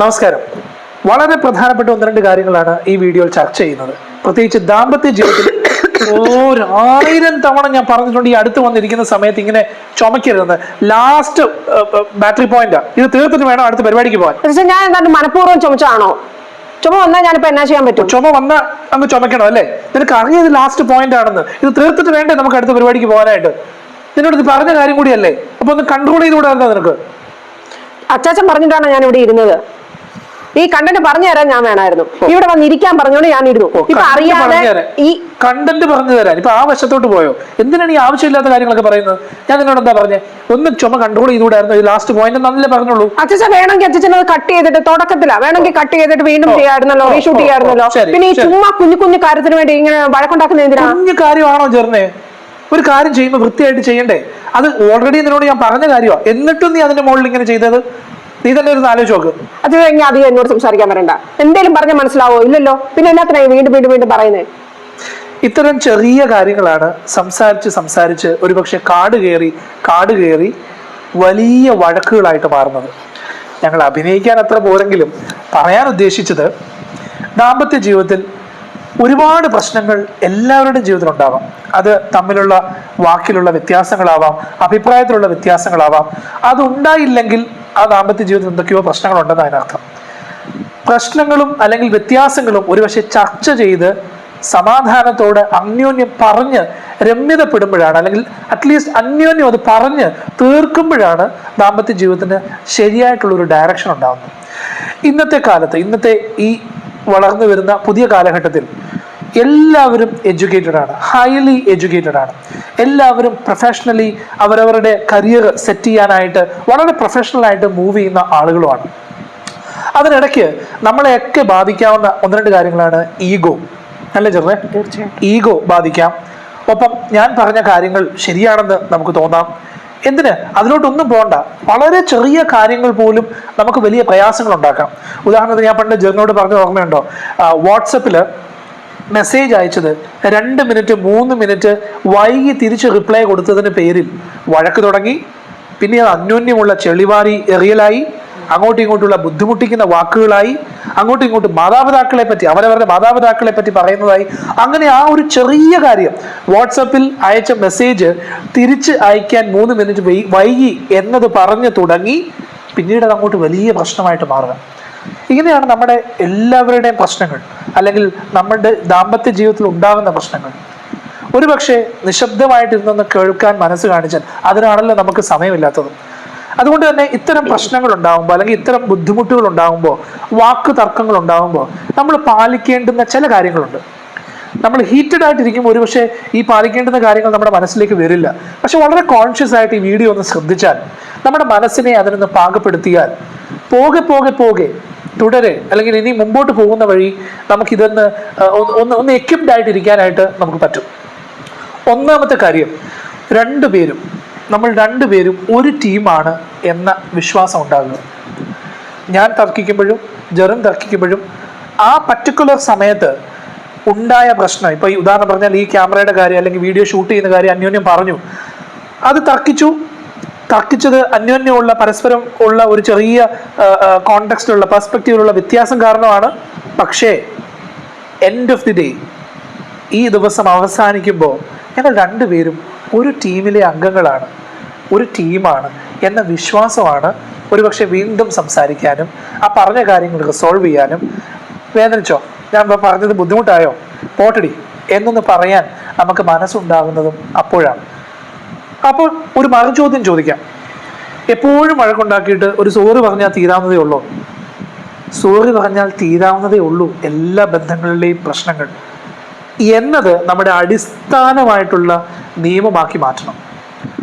നമസ്കാരം. വളരെ പ്രധാനപ്പെട്ട ഒന്ന് രണ്ട് കാര്യങ്ങളാണ് ഈ വീഡിയോയിൽ ചർച്ച ചെയ്യുന്നത്. പ്രത്യേകിച്ച് ദാമ്പത്യ ജീവിതത്തിൽ ഒരായിരം തവണ ഞാൻ പറഞ്ഞിട്ടുണ്ട് ഈ അടുത്ത് വന്നിരിക്കുന്ന സമയത്ത് ഇങ്ങനെ ചുമക്കരുതെന്ന്. ലാസ്റ്റ് ബാറ്ററി പോയിന്റ് ഇത് തീർത്തിട്ട് വേണം അടുത്ത പരിപാടിക്ക് പോകാൻ. ഞാൻ എന്താണ് മനഃപൂർവം ചുമച്ചാണോ ചുമ വന്നാൽ ഞാനിപ്പോ എന്നാ ചെയ്യാൻ പറ്റും? ചുമ വന്നാൽ അങ്ങ് ചുമക്കണം അല്ലേ? നിനക്ക് അറിയത് ലാസ്റ്റ് പോയിന്റ് ആണെന്ന്. ഇത് തീർത്തിട്ട് വേണ്ടേ നമുക്ക് അടുത്ത പരിപാടിക്ക് പോകാനായിട്ട്? നിന്നോട് ഇത് പറഞ്ഞ കാര്യം കൂടിയല്ലേ? അപ്പൊ ഒന്ന് കൺട്രോൾ ചെയ്തുകൂടാ നിനക്ക്? അച്ചാച്ചൻ പറഞ്ഞിട്ടാണ് ഞാൻ ഇവിടെ ഇരുന്നത്. ഈ കണ്ടന്റ് പറഞ്ഞു തരാൻ ഞാൻ വേണമായിരുന്നു ഇവിടെ വന്നിരിക്കാൻ പറഞ്ഞോണ്ട് ഞാൻ ഇരുന്നു. ഇപ്പൊ അറിയാതെ ഈ കണ്ടന്റ് പറഞ്ഞു തരാൻ. ഇപ്പൊ ആ വശത്തോട്ട് പോയോ? എന്തിനാണ് ഈ ആവശ്യമില്ലാത്ത കാര്യങ്ങളൊക്കെ പറയുന്നത്? ഞാൻ നിന്നോട് എന്താ പറഞ്ഞേ? ഒന്ന് ചുമ കൺട്രോൾ ചെയ്തുകൂടായിരുന്നു. ഈ ലാസ്റ്റ് പോയിന്റ് നന്നല്ലേ പറഞ്ഞോളൂ അച്ഛൻ വേണമെങ്കിൽ അച്ഛൻ അത് കട്ട് ചെയ്തിട്ട് തുടക്കത്തില്ല വേണമെങ്കിൽ കട്ട് ചെയ്തിട്ട് വീണ്ടും ചെയ്യായിരുന്നല്ലോ റീഷൂട്ട് ചെയ്യായിരുന്നല്ലോ പിന്നെ ഈ. ചുമ്മാ കുഞ്ഞു കുഞ്ഞു കാര്യത്തിന് വേണ്ടി ഇങ്ങനെ വഴക്കുണ്ടാക്കുന്ന എന്തിനാ? കുഞ്ഞു കാര്യമാണോ ചേർന്നേ ഒരു കാര്യം ചെയ്യുമ്പോൾ വൃത്തിയായിട്ട് ചെയ്യണ്ടേ? അത് ഓൾറെഡി നിന്നോട് ഞാൻ പറഞ്ഞ കാര്യമാണ് എന്നിട്ടും നീ അതിന്റെ മുകളിൽ ഇങ്ങനെ ചെയ്തത്? നീ തന്നെ ഒരു ആലോചിച്ച് നോക്ക്. അത് കഴിഞ്ഞാൽ അധികം എന്നോട് സംസാരിക്കാൻ വരണ്ട. എന്തേലും പറഞ്ഞാൽ മനസ്സിലാവോ? ഇല്ലല്ലോ. പിന്നെ എന്നാത്തിനായി വീണ്ടും വീണ്ടും വീണ്ടും പറയുന്നേ? ഇത്തരം ചെറിയ കാര്യങ്ങളാണ് സംസാരിച്ച് സംസാരിച്ച് ഒരുപക്ഷെ കാട് കയറി കാട് കയറി വലിയ വഴക്കുകളായിട്ട് മാറുന്നത്. ഞങ്ങൾ അഭിനയിക്കാൻ അത്ര പോരെങ്കിലും പറയാൻ ഉദ്ദേശിച്ചത് ദാമ്പത്യ ജീവിതത്തിൽ ഒരുപാട് പ്രശ്നങ്ങൾ എല്ലാവരുടെയും ജീവിതത്തിൽ ഉണ്ടാവാം അത് തമ്മിലുള്ള വാക്കിലുള്ള വ്യത്യാസങ്ങളാവാം അഭിപ്രായത്തിലുള്ള വ്യത്യാസങ്ങളാവാം. അതുണ്ടായില്ലെങ്കിൽ ആ ദാമ്പത്യ ജീവിതത്തിൽ എന്തൊക്കെയോ പ്രശ്നങ്ങളുണ്ടെന്ന് അതിനർത്ഥം. പ്രശ്നങ്ങളും അല്ലെങ്കിൽ വ്യത്യാസങ്ങളും ഒരുപക്ഷെ ചർച്ച ചെയ്ത് സമാധാനത്തോട് അന്യോന്യം പറഞ്ഞ് രമ്യതപ്പെടുമ്പോഴാണ് അല്ലെങ്കിൽ അറ്റ്ലീസ്റ്റ് അന്യോന്യം അത് പറഞ്ഞ് തീർക്കുമ്പോഴാണ് ദാമ്പത്യ ജീവിതത്തിന് ശരിയായിട്ടുള്ള ഒരു ഡയറക്ഷൻ ഉണ്ടാകുന്നത് ഇന്നത്തെ കാലത്ത് ഇന്നത്തെ ഈ വളർന്നു വരുന്ന പുതിയ കാലഘട്ടത്തിൽ എല്ലാവരും എഡ്യൂക്കേറ്റഡ് ആണ് ഹൈലി എഡ്യൂക്കേറ്റഡ് ആണ്. എല്ലാവരും പ്രൊഫഷണലി അവരവരുടെ കരിയർ സെറ്റ് ചെയ്യാനായിട്ട് വളരെ പ്രൊഫഷണൽ ആയിട്ട് മൂവ് ചെയ്യുന്ന ആളുകളുമാണ്. അതിനിടയ്ക്ക് നമ്മളെയൊക്കെ ബാധിക്കാവുന്ന ഒന്ന് രണ്ട് കാര്യങ്ങളാണ് ഈഗോ അല്ലേ ചെറുതെ? ഈഗോ ബാധിക്കാം. ഒപ്പം ഞാൻ പറഞ്ഞ കാര്യങ്ങൾ ശരിയാണെന്ന് നമുക്ക് തോന്നാം. എന്തിന്? അതിലോട്ടൊന്നും പോകണ്ട വളരെ ചെറിയ കാര്യങ്ങൾ പോലും നമുക്ക് വലിയ പ്രയാസങ്ങൾ ഉണ്ടാക്കാം. ഉദാഹരണത്തിന് ഞാൻ പണ്ട് ജെറിനോട് പറഞ്ഞ ഓർമ്മയുണ്ടോ? വാട്സപ്പിൽ മെസ്സേജ് അയച്ചത്. രണ്ട് മിനിറ്റ് മൂന്ന് മിനിറ്റ് വൈകി തിരിച്ച് റിപ്ലൈ കൊടുത്തതിന് പേരിൽ വഴക്ക് തുടങ്ങി. പിന്നെ അത് അന്യോന്യമുള്ള ചെളിവാരി എറിയലായി. അങ്ങോട്ടും ഇങ്ങോട്ടുള്ള ബുദ്ധിമുട്ടിക്കുന്ന വാക്കുകളായി. അങ്ങോട്ടും ഇങ്ങോട്ടും മാതാപിതാക്കളെ പറ്റി അവരവരുടെ മാതാപിതാക്കളെ പറ്റി പറയുന്നതായി. അങ്ങനെ ആ ഒരു ചെറിയ കാര്യം വാട്സപ്പിൽ അയച്ച മെസ്സേജ് തിരിച്ച് അയക്കാൻ മൂന്ന് മിനിറ്റ് വൈകി എന്നത് പറഞ്ഞു തുടങ്ങി. പിന്നീട് അത് അങ്ങോട്ട് വലിയ പ്രശ്നമായിട്ട് മാറുക. ഇങ്ങനെയാണ് നമ്മുടെ എല്ലാവരുടെയും പ്രശ്നങ്ങൾ അല്ലെങ്കിൽ നമ്മുടെ ദാമ്പത്യ ജീവിതത്തിൽ ഉണ്ടാകുന്ന പ്രശ്നങ്ങൾ. ഒരുപക്ഷെ നിശബ്ദമായിട്ടിരുന്നൊന്ന് കേൾക്കാൻ മനസ്സ് കാണിച്ചാൽ അതിനാണല്ലോ നമുക്ക് സമയമില്ലാത്തത്. അതുകൊണ്ട് തന്നെ ഇത്തരം പ്രശ്നങ്ങൾ ഉണ്ടാകുമ്പോൾ അല്ലെങ്കിൽ ഇത്തരം ബുദ്ധിമുട്ടുകൾ ഉണ്ടാകുമ്പോൾ വാക്ക് തർക്കങ്ങൾ ഉണ്ടാകുമ്പോൾ നമ്മൾ പാലിക്കേണ്ടുന്ന ചില കാര്യങ്ങളുണ്ട്. നമ്മൾ ഹീറ്റഡ് ആയിട്ടിരിക്കുമ്പോൾ ഒരുപക്ഷെ ഈ പാലിക്കേണ്ടുന്ന കാര്യങ്ങൾ നമ്മുടെ മനസ്സിലേക്ക് വരില്ല. പക്ഷെ വളരെ കോൺഷ്യസ് ആയിട്ട് ഈ വീഡിയോ ഒന്ന് ശ്രദ്ധിച്ചാൽ നമ്മുടെ മനസ്സിനെ അതിനൊന്ന് പാകപ്പെടുത്തിയാൽ പോകെ പോകെ പോകെ തുടരെ. അല്ലെങ്കിൽ ഇനി മുമ്പോട്ട് പോകുന്ന വഴി നമുക്കിതൊന്ന് ഒന്ന് ഒന്ന് എക്യുപ്ഡ് ആയിട്ടിരിക്കാനായിട്ട് നമുക്ക് പറ്റും. ഒന്നാമത്തെ കാര്യം രണ്ടു പേരും നമ്മൾ രണ്ടുപേരും ഒരു ടീമാണ് എന്ന വിശ്വാസം ഉണ്ടാകുക. ഞാൻ തർക്കിക്കുമ്പോഴും ജെറും തർക്കിക്കുമ്പോഴും ആ പർട്ടിക്കുലർ സമയത്ത് ഉണ്ടായ പ്രശ്നം ഇപ്പൊ ഈ ഉദാഹരണം പറഞ്ഞാൽ ഈ ക്യാമറയുടെ കാര്യം അല്ലെങ്കിൽ വീഡിയോ ഷൂട്ട് ചെയ്യുന്ന കാര്യം അന്യോന്യം പറഞ്ഞു. അത് തർക്കിച്ചു. തർക്കിച്ചത് അന്യോന്യമുള്ള പരസ്പരം ഉള്ള ഒരു ചെറിയ കോണ്ടെക്സ്റ്റിലുള്ള പെർസ്പെക്റ്റീവിലുള്ള വ്യത്യാസം കാരണമാണ്. പക്ഷേ എൻഡ് ഓഫ് ദി ഡേ ഈ ദിവസം അവസാനിക്കുമ്പോൾ ഞങ്ങൾ രണ്ടുപേരും ഒരു ടീമിലെ അംഗങ്ങളാണ് ഒരു ടീമാണ് എന്ന വിശ്വാസമാണ് ഒരുപക്ഷെ വീണ്ടും സംസാരിക്കാനും ആ പറഞ്ഞ കാര്യങ്ങൾ റിസോൾവ് ചെയ്യാനും. വേദനിച്ചോ? ഞാൻ പറഞ്ഞത് ബുദ്ധിമുട്ടായോ? പോട്ടടി. എന്നൊന്ന് പറയാൻ നമുക്ക് മനസ്സുണ്ടാകുന്നതും അപ്പോഴാണ്. അപ്പോൾ ഒരു മറുചോദ്യം ചോദിക്കാം. എപ്പോഴും വഴക്കുണ്ടാക്കിയിട്ട് ഒരു സോറി പറഞ്ഞാൽ തീരാവുന്നതേ ഉള്ളൂ. സോറി പറഞ്ഞാൽ തീരാവുന്നതേ ഉള്ളൂ എല്ലാ ബന്ധങ്ങളിലെയും പ്രശ്നങ്ങൾ. എന്നത് നമ്മുടെ അടിസ്ഥാനമായിട്ടുള്ള നിയമമാക്കി മാറ്റണം.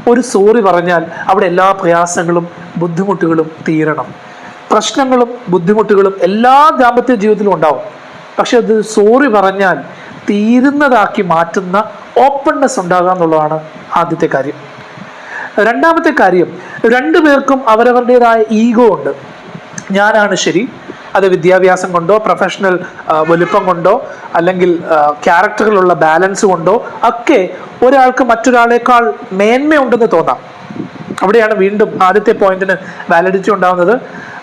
ഒരു സോറി പറഞ്ഞാൽ അവിടെ എല്ലാ പ്രയാസങ്ങളും ബുദ്ധിമുട്ടുകളും തീരണം. പ്രശ്നങ്ങളും ബുദ്ധിമുട്ടുകളും എല്ലാ ദാമ്പത്യ ജീവിതത്തിലും ഉണ്ടാവും. പക്ഷെ അത് സോറി പറഞ്ഞാൽ തീരുന്നതാക്കി മാറ്റുന്ന ഓപ്പൺനെസ് ഉണ്ടാകുക എന്നുള്ളതാണ് ആദ്യത്തെ കാര്യം. രണ്ടാമത്തെ കാര്യം രണ്ടുപേർക്കും അവരവരുടേതായ ഈഗോ ഉണ്ട്. ഞാനാണ് ശരി അത് വിദ്യാഭ്യാസം കൊണ്ടോ പ്രൊഫഷണൽ വലുപ്പം കൊണ്ടോ അല്ലെങ്കിൽ ക്യാരക്ടറിലുള്ള ബാലൻസ് കൊണ്ടോ ഒക്കെ ഒരാൾക്ക് മറ്റൊരാളേക്കാൾ മേന്മയുണ്ടെന്ന് തോന്നാം. അവിടെയാണ് വീണ്ടും ആദ്യത്തെ പോയിന്റിന് വാലിഡിറ്റി ഉണ്ടാകുന്നത്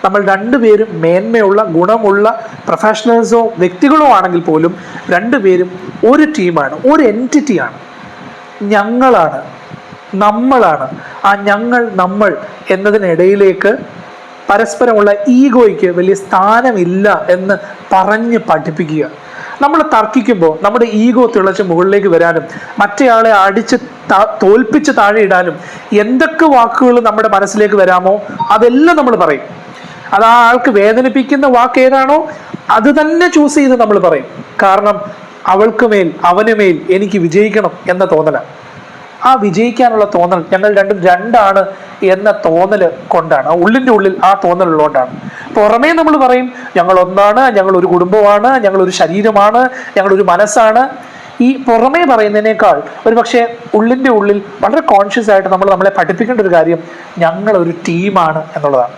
നമ്മൾ രണ്ടുപേരും മേന്മയുള്ള ഗുണമുള്ള പ്രൊഫഷണൽസോ വ്യക്തികളോ ആണെങ്കിൽ പോലും രണ്ടുപേരും ഒരു ടീമാണ് ഒരു എന്റിറ്റിയാണ് ഞങ്ങളാണ്. നമ്മളാണ്. ആ ഞങ്ങൾ നമ്മൾ എന്നതിനിടയിലേക്ക് പരസ്പരമുള്ള ഈഗോയ്ക്ക് വലിയ സ്ഥാനമില്ല എന്ന് പറഞ്ഞ് പഠിപ്പിക്കുക. നമ്മൾ തർക്കിക്കുമ്പോൾ നമ്മുടെ ഈഗോ തിളച്ച് മുകളിലേക്ക് വരാനും മറ്റേയാളെ അടിച്ച് തോൽപ്പിച്ച് താഴെ ഇടാനും എന്തൊക്കെ വാക്കുകൾ നമ്മുടെ മനസ്സിലേക്ക് വരാമോ അതെല്ലാം നമ്മൾ പറയും. അത് ആ ആൾക്ക് വേദനിപ്പിക്കുന്ന വാക്ക് ഏതാണോ അത് തന്നെ ചൂസ് ചെയ്ത് നമ്മൾ പറയും. കാരണം അവൾക്ക് മേൽ അവന് മേൽ എനിക്ക് വിജയിക്കണം എന്ന തോന്നലാണ്. ആ വിജയിക്കാനുള്ള തോന്നൽ ഞങ്ങൾ രണ്ടും രണ്ടാണ് എന്ന തോന്നൽ കൊണ്ടാണ്. ഉള്ളിന്റെ ഉള്ളിൽ ആ തോന്നൽ ഉള്ളതുകൊണ്ടാണ് പുറമേ നമ്മൾ പറയും ഞങ്ങൾ ഒന്നാണ് ഞങ്ങൾ ഒരു കുടുംബമാണ് ഞങ്ങൾ ഒരു ശരീരമാണ് ഞങ്ങൾ ഒരു മനസ്സാണ്. ഈ പുറമേ പറയുന്നതിനേക്കാൾ ഒരു പക്ഷേ ഉള്ളിന്റെ ഉള്ളിൽ വളരെ കോൺഷ്യസ് ആയിട്ട് നമ്മൾ നമ്മളെ പഠിപ്പിക്കേണ്ട ഒരു കാര്യം ഞങ്ങൾ ഒരു ടീമാണ് എന്നുള്ളതാണ്.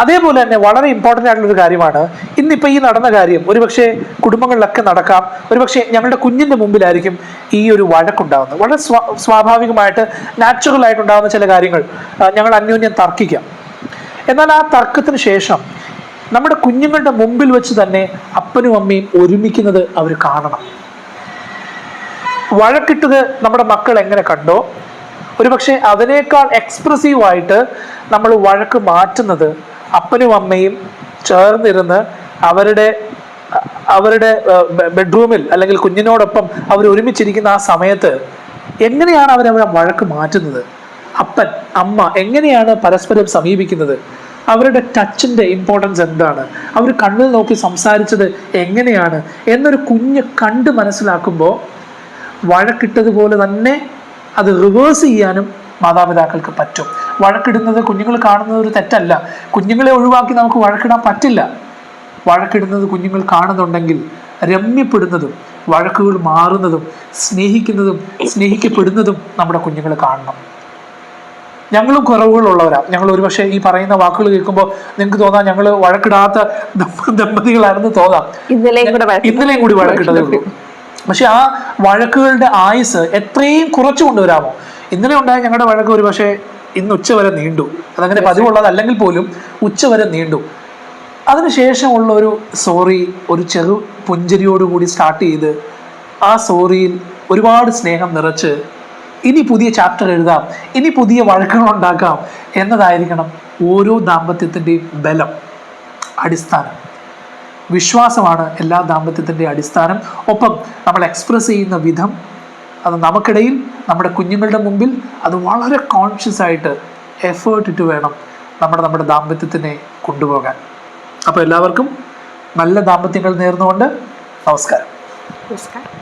അതേപോലെ തന്നെ വളരെ ഇമ്പോർട്ടന്റ് ആയിട്ടുള്ള ഒരു കാര്യമാണ്. ഇന്നിപ്പോൾ ഈ നടന്ന കാര്യം ഒരുപക്ഷെ കുടുംബങ്ങളിലൊക്കെ നടക്കാം. ഒരുപക്ഷെ ഞങ്ങളുടെ കുഞ്ഞിന്റെ മുമ്പിലായിരിക്കും ഈ ഒരു വഴക്കുണ്ടാകുന്നത് വളരെ സ്വാ സ്വാഭാവികമായിട്ട് നാച്ചുറൽ ആയിട്ടുണ്ടാകുന്ന ചില കാര്യങ്ങൾ ഞങ്ങൾ അന്യോന്യം തർക്കിക്കാം. എന്നാൽ ആ തർക്കത്തിന് ശേഷം നമ്മുടെ കുഞ്ഞുങ്ങളുടെ മുമ്പിൽ വെച്ച് തന്നെ അപ്പനും അമ്മയും ഒരുമിക്കുന്നത് അവർ കാണണം. വഴക്കിട്ടത് നമ്മുടെ മക്കൾ എങ്ങനെ കണ്ടോ? ഒരുപക്ഷെ അതിനേക്കാൾ എക്സ്പ്രസീവായിട്ട് നമ്മൾ വഴക്ക് മാറ്റുന്നത് അപ്പനും അമ്മയും ചേർന്നിരുന്ന് അവരുടെ അവരുടെ ബെഡ്റൂമിൽ അല്ലെങ്കിൽ കുഞ്ഞിനോടൊപ്പം അവർ ഒരുമിച്ചിരിക്കുന്ന ആ സമയത്ത് എങ്ങനെയാണ് അവർ അവരെ വഴക്ക് മാറ്റുന്നത്? അപ്പൻ അമ്മ എങ്ങനെയാണ് പരസ്പരം സമീപിക്കുന്നത്? അവരുടെ ടച്ചിന്റെ ഇമ്പോർട്ടൻസ് എന്താണ്? അവർ കണ്ണിൽ നോക്കി സംസാരിച്ചത് എങ്ങനെയാണ്? എന്നൊരു കുഞ്ഞ് കണ്ട് മനസ്സിലാക്കുമ്പോൾ വഴക്കിട്ടതുപോലെ തന്നെ അത് റിവേഴ്സ് ചെയ്യാനും മാതാപിതാക്കൾക്ക് പറ്റും. വഴക്കിടുന്നത് കുഞ്ഞുങ്ങൾ കാണുന്നത് ഒരു തെറ്റല്ല. കുഞ്ഞുങ്ങളെ ഒഴിവാക്കി നമുക്ക് വഴക്കിടാൻ പറ്റില്ല. വഴക്കിടുന്നത് കുഞ്ഞുങ്ങൾ കാണുന്നുണ്ടെങ്കിൽ രമ്യപ്പെടുന്നതും വഴക്കുകൾ മാറുന്നതും സ്നേഹിക്കുന്നതും സ്നേഹിക്കപ്പെടുന്നതും നമ്മുടെ കുഞ്ഞുങ്ങൾ കാണണം. ഞങ്ങളും കുറവുകളുള്ളവരാ. ഞങ്ങൾ ഒരുപക്ഷെ ഈ പറയുന്ന വാക്കുകൾ കേൾക്കുമ്പോൾ നിങ്ങൾക്ക് തോന്നാം ഞങ്ങൾ വഴക്കിടാത്ത ദമ്പതികളായിരുന്നു ദമ്പതികളാണെന്ന് തോന്നാം. ഇന്നലെയും കൂടി വഴക്കിട്ടതേ ഉള്ളൂ. പക്ഷെ ആ വഴക്കുകളുടെ ആയുസ് എത്രയും കുറച്ചു കൊണ്ടുവരാമോ ഇന്നലെ ഉണ്ടായ ഞങ്ങളുടെ വഴക്ക് ഒരു പക്ഷേ ഇന്ന് ഉച്ച വരെ നീണ്ടു. അതങ്ങനെ പതിവുള്ളതല്ലെങ്കിൽ പോലും ഉച്ച വരെ നീണ്ടു. അതിനുശേഷമുള്ള ഒരു സോറി ഒരു ചെറു പുഞ്ചരിയോടുകൂടി സ്റ്റാർട്ട് ചെയ്ത് ആ സോറിയിൽ ഒരുപാട് സ്നേഹം നിറച്ച് ഇനി പുതിയ ചാപ്റ്റർ എഴുതാം ഇനി പുതിയ വഴക്കുകൾ ഉണ്ടാക്കാം എന്നതായിരിക്കണം ഓരോ ദാമ്പത്യത്തിന്റെയും ബലം. അടിസ്ഥാനം. വിശ്വാസമാണ് എല്ലാ ദാമ്പത്യത്തിന്റെ അടിസ്ഥാനം. ഒപ്പം നമ്മൾ എക്സ്പ്രസ് ചെയ്യുന്ന വിധം അത് നമുക്കിടയിൽ നമ്മുടെ കുഞ്ഞുങ്ങളുടെ മുമ്പിൽ അത് വളരെ കോൺഷ്യസ് ആയിട്ട് എഫേർട്ട് ഇട്ട് വേണം നമ്മുടെ നമ്മുടെ ദാമ്പത്യത്തിനെ കൊണ്ടുപോകാൻ. അപ്പോൾ എല്ലാവർക്കും നല്ല ദാമ്പത്യങ്ങൾ നേർന്നുകൊണ്ട് നമസ്കാരം. നമസ്കാരം.